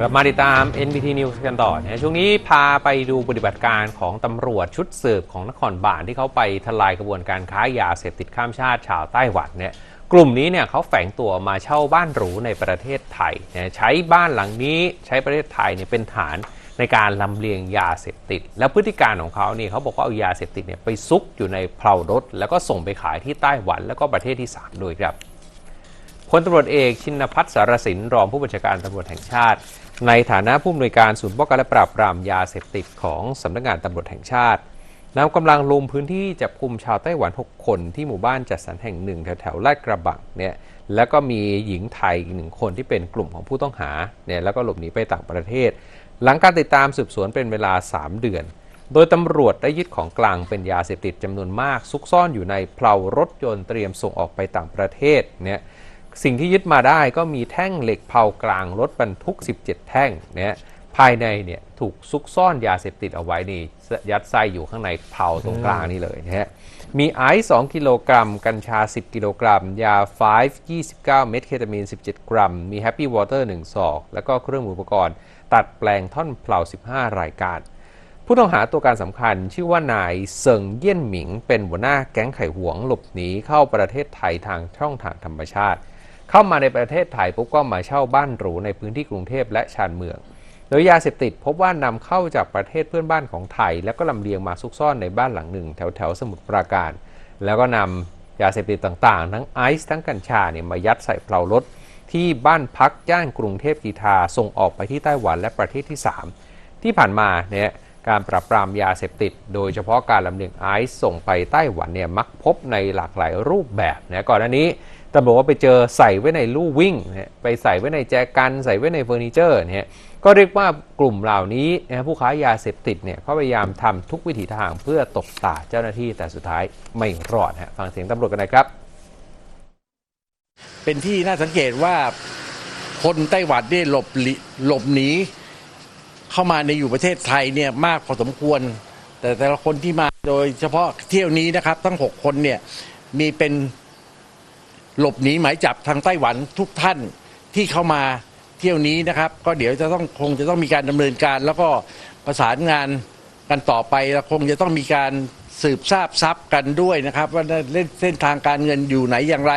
กลับมาติดตาม NBT News กันต่อนะช่วงนี้พาไปดูปฏิบัติการของตำรวจชุดสืบของนครบาลที่เขาไปทลายกระบวนการค้ายาเสพติดข้ามชาติชาวไต้หวันเนี่ยกลุ่มนี้เนี่ยเขาแฝงตัวมาเช่าบ้านหรูในประเทศไทยนะใช้บ้านหลังนี้ใช้ประเทศไทยเนี่ยเป็นฐานในการลำเลียงยาเสพติด และพฤติการของเขาเนี่ยเขาบอกว่าเอายาเสพติดเนี่ยไปซุกอยู่ในเพลารถ แล้วก็ส่งไปขายที่ไต้หวัน แล้วก็ประเทศที่สามด้วยครับพลตำรวจเอกชินพัฒน์สารสินรองผู้บัญชาการตำรวจแห่งชาติ ในฐานะผู้อำนวยการศูนย์ป้องกันและปราบปรามยาเสพติดของสำนักงานตำรวจแห่งชาตินำกำลังลงพื้นที่จับกลุ่มชาวไต้หวัน 6 คนที่หมู่บ้านจัดสรรแห่งหนึ่งแถวแถวๆลาดกระบังเนี่ยแล้วก็มีหญิงไทยอีกหนึ่งคนที่เป็นกลุ่มของผู้ต้องหาเนี่ยแล้วก็หลบหนีไปต่างประเทศ หลังการติดตามสืบสวนเป็นเวลา 3 เดือน โดยตำรวจได้ยึดของกลางเป็นยาเสพติดจำนวนมาก ซุกซ่อนอยู่ในเพลารถยนต์เตรียมส่งออกไปต่างประเทศเนี่ย สิ่งที่ยึดมาได้ก็มีแท่งเหล็กเผากลางรถบรรทุก 17 แท่งเนี่ยภายในเนี่ยถูกซุกซ่อนยาเสพติดเอาไว้นี่ยัดไส้อยู่ข้างในเผาตรงกลางนี่เลยนะฮะมีไอซ์2กิโลกรัม กัญชา 10 กิโลกรัม ยา 5 29 เม็ดเคตามีน 17 กรัม มีแฮปปี้วอเตอร์1ซองแล้วก็เครื่องมืออุปกรณ์ ตัดแปลงท่อนเผา15 รายการ ผู้ต้องหาตัวการสำคัญชื่อว่านายเซิงเยี่ยนหมิง เป็นหัวหน้าแก๊งไข่หวงหลบหนีเข้าประเทศไทยทางช่องทางธรรมชาติ เข้ามาในประเทศไทยปุ๊บก็มาเช่าบ้านหรูในพื้นที่กรุงเทพและชานเมือง โดยยาเสพติดพบว่านำเข้าจากประเทศเพื่อนบ้านของไทย แล้วก็ลำเลียงมาซุกซ่อนในบ้านหลังหนึ่ง แถวแถวสมุทรปราการ แล้วก็นำยาเสพติดต่างๆ ทั้งไอซ์ทั้งกัญชาเนี่ยมายัดใส่เพลารถที่บ้านพักย่านกรุงเทพกีทาส่งออกไปที่ไต้หวันและประเทศที่ 3 ที่ผ่านมาเนี่ย การปราบปรามยาเสพติด โดยเฉพาะการลำเลียงไอซ์ส่งไปไต้หวันเนี่ยมักพบในหลากหลายรูปแบบนะก่อนหน้านี้ตำรวจว่าไปเจอใส่ไว้ในลู่วิ่งนะไปใส่ไว้ในแจกันใส่ไว้ในเฟอร์นิเจอร์เนี่ยก็เรียกว่ากลุ่มเหล่านี้นะผู้ค้ายาเสพติดเนี่ยเขาพยายามทำทุกวิถีทางเพื่อตบตาเจ้าหน้าที่แต่สุดท้ายไม่รอดฮะฟังเสียงตำรวจกันนะครับ เป็นที่น่าสังเกตว่าคนไต้หวันเนี่ยหลบหลบหนี เข้ามาในอยู่ประเทศไทยเนี่ยมากพอสมควร แต่แต่ละคนที่มาโดยเฉพาะเที่ยวนี้นะครับ ทั้งหกคนเนี่ยมีเป็นหลบหนีหมายจับทางไต้หวันทุกท่านที่เข้ามาเที่ยวนี้นะครับ ก็เดี๋ยวจะต้องคงจะต้องมีการดำเนินการ แล้วก็ประสานงานกันต่อไปแล้วคงจะต้องมีการสืบทราบทรัพย์กันด้วยนะครับ ว่าเส้นทางการเงินอยู่ไหนอย่างไร